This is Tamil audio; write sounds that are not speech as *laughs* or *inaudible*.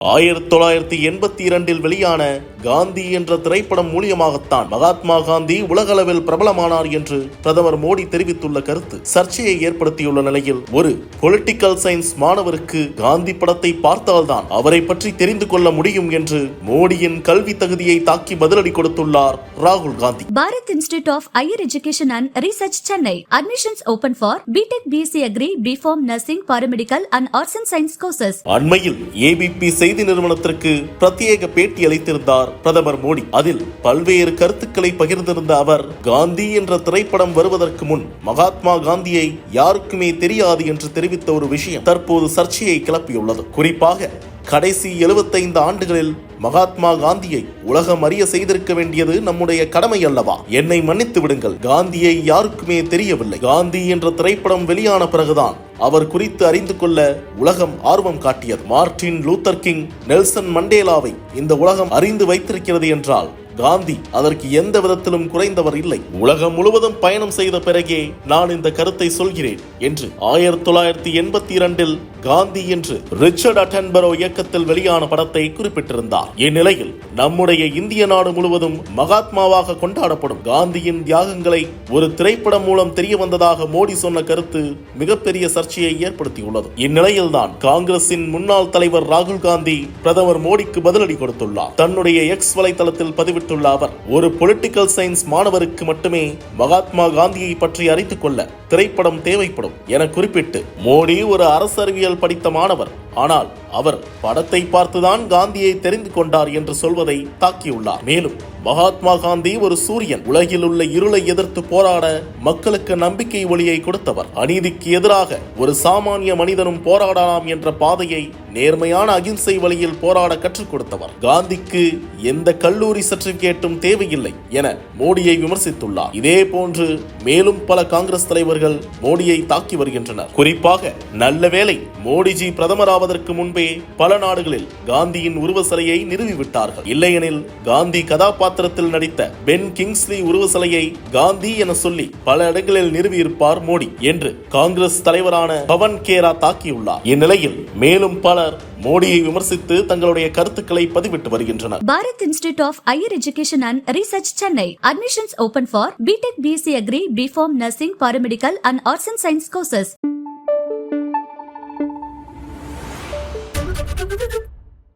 ஆயிரத்தி தொள்ளாயிரத்தி எண்பத்தி இரண்டில் வெளியான காந்தி என்ற திரைப்படம் மூலியமாகத்தான் மகாத்மா காந்தி உலகளவில் பிரபலமானார் என்று பிரதமர் மோடி தெரிவித்துள்ள கருத்து சர்ச்சையை ஏற்படுத்தியுள்ள நிலையில் ஒரு பொலிட்டிக்கல் சயின்ஸ் மாணவருக்கு காந்தி படத்தை பார்த்தால்தான் அவரை பற்றி தெரிந்து கொள்ள முடியும் என்று மோடியின் கல்வி தகுதியை தாக்கி பதிலடி கொடுத்துள்ளார் ராகுல் Gandhi Bharat Institute of Higher Education and Research Chennai. Admissions open for BTech BSc Agri, BPharm Nursing, Paramedical and Arts and Science courses. அண்மையில் ஏபிபி செய்தி நிறுவனத்திற்கு பிரத்யேக பேட்டி அளித்திருந்தார் பிரதமர் மோடி. அதில் பல்வேறு கருத்துக்களை பகிர்ந்திருந்த அவர் காந்தி என்ற திரைப்படம் வருவதற்கு முன் மகாத்மா காந்தியை யாருக்குமே தெரியாது என்று தெரிவித்த ஒரு விஷயம் தற்போது சர்ச்சையை கிளப்பியுள்ளது. குறிப்பாக கடைசி 75 ஆண்டுகளில் மகாத்மா காந்தியை உலகம் அறிய செய்திருக்க வேண்டியது நம்முடைய கடமை அல்லவா? என்னை மன்னித்து விடுங்கள் காந்தியை யாருக்குமே தெரியவில்லை. காந்தி என்ற திரைப்படம் வெளியான பிறகுதான் அவர் குறித்து அறிந்து கொள்ள உலகம் ஆர்வம் காட்டியது. மார்டின் லூத்தர் கிங் நெல்சன் மண்டேலாவை இந்த உலகம் அறிந்து வைத்திருக்கிறது என்றால் காந்தி அதற்கு எந்த விதத்திலும் குறைந்தவர் இல்லை. உலகம் முழுவதும் பயணம் செய்த பிறகே நான் இந்த கருத்தை சொல்கிறேன் என்று ஆயிரத்தி தொள்ளாயிரத்தி எண்பத்தி இரண்டில் காந்தி என்று ரிச்சர்ட் அட்டன்பரோ இயக்கத்தில் வெளியான படத்தை குறிப்பிட்டிருந்தார். இந்நிலையில் நம்முடைய இந்திய நாடு முழுவதும் மகாத்மாவாக கொண்டாடப்படும் காந்தியின் தியாகங்களை ஒரு திரைப்படம் மூலம் தெரிய வந்ததாக மோடி சொன்ன கருத்து மிகப்பெரிய சர்ச்சையை ஏற்படுத்தியுள்ளது. இந்நிலையில்தான் காங்கிரசின் முன்னாள் தலைவர் ராகுல் காந்தி பிரதமர் மோடிக்கு பதிலடி கொடுத்துள்ளார். தன்னுடைய எக்ஸ் வலைதளத்தில் பதிவிட்டுள்ள அவர் ஒரு பொலிட்டிக்கல் சயின்ஸ் மாணவருக்கு மட்டுமே மகாத்மா காந்தியை பற்றி அறிந்து கொள்ள திரைப்படம் தேவைப்படும் என குறிப்பிட்டு மோடி ஒரு அரசறிவியல் படித்த மாணவர். ஆனால் அவர் படத்தை பார்த்துதான் காந்தியை தெரிந்து கொண்டார் என்று சொல்வதை தாக்கியுள்ளார். மேலும் மகாத்மா காந்தி ஒரு சூரியன். உலகில் உள்ள இருளை எதிர்த்து போராட மக்களுக்கு நம்பிக்கை ஒளியை கொடுத்தவர். அநீதிக்கு எதிராக ஒரு சாமானிய மனிதனும் போராடலாம் என்ற பாதையை நேர்மையான அகிம்சை வழியில் போராட கற்றுக் கொடுத்தவர். காந்திக்கு எந்த கல்லூரி சர்டிபிகேட்டும் தேவையில்லை என மோடியை விமர்சித்துள்ளார். இதே போன்று மேலும் பல காங்கிரஸ் தலைவர்கள் மோடியை தாக்கி வருகின்றனர். குறிப்பாக நல்ல வேளை மோடிஜி ஆவதற்கு முன்பே பல நாடுகளில் காந்தியின் உருவ சிலையை நிறுவிவிட்டார்கள். இல்லையெனில் காந்தி கதாபாத்திரத்தில் நடித்த பென் கிங்ஸ்லி உருவ சிலையை காந்தி என சொல்லி பல இடங்களில் நிறுவியிருப்பார் மோடி என்று காங்கிரஸ் தலைவரான பவன் கேரா தாக்கியுள்ளார். இந்நிலையில் மேலும் பலர் மோடியை விமர்சித்து தங்களுடைய கருத்துக்களை பதிவிட்டு வருகின்றனர். Bharat institute of higher education and research Chennai admissions open for BTech BSc agri BPharm nursing paramedical and arts and science courses Thank *laughs* you.